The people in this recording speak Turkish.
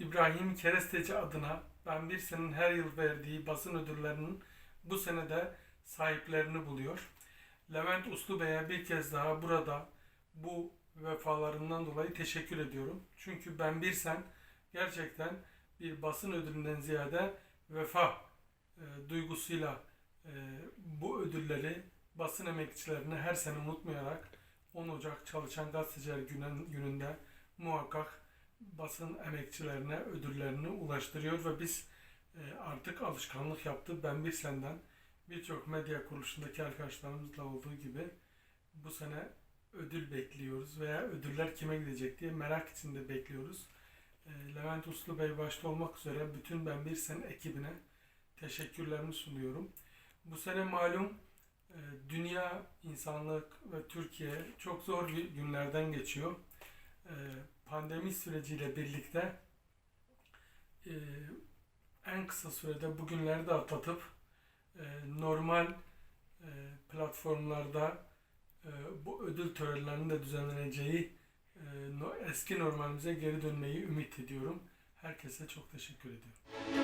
İbrahim Keresteci adına ben bir senin her yıl verdiği basın ödüllerinin bu sene de sahiplerini buluyor. Levent Uslu Bey'e bir kez daha burada bu vefalarından dolayı teşekkür ediyorum. Çünkü ben bir sen gerçekten bir basın ödülünden ziyade vefa e, duygusuyla e, bu ödülleri basın emekçilerine her sene unutmayarak 10 Ocak Çalışan Gazeteciler Günün, gününde muhakkak basın emekçilerine ödüllerini ulaştırıyor ve biz e, artık alışkanlık yaptı. Ben bir senden birçok medya kuruluşundaki arkadaşlarımızla olduğu gibi bu sene ödül bekliyoruz veya ödüller kime gidecek diye merak içinde bekliyoruz. E, Levent Uslu Bey başta olmak üzere bütün Ben Bir Sen ekibine teşekkürlerimi sunuyorum. Bu sene malum e, dünya, insanlık ve Türkiye çok zor bir günlerden geçiyor. E, Pandemi süreciyle birlikte e, en kısa sürede bu günleri de atlatıp e, normal platformlarda bu ödül törenlerinin de düzenleneceği eski normalimize geri dönmeyi ümit ediyorum. Herkese çok teşekkür ediyorum.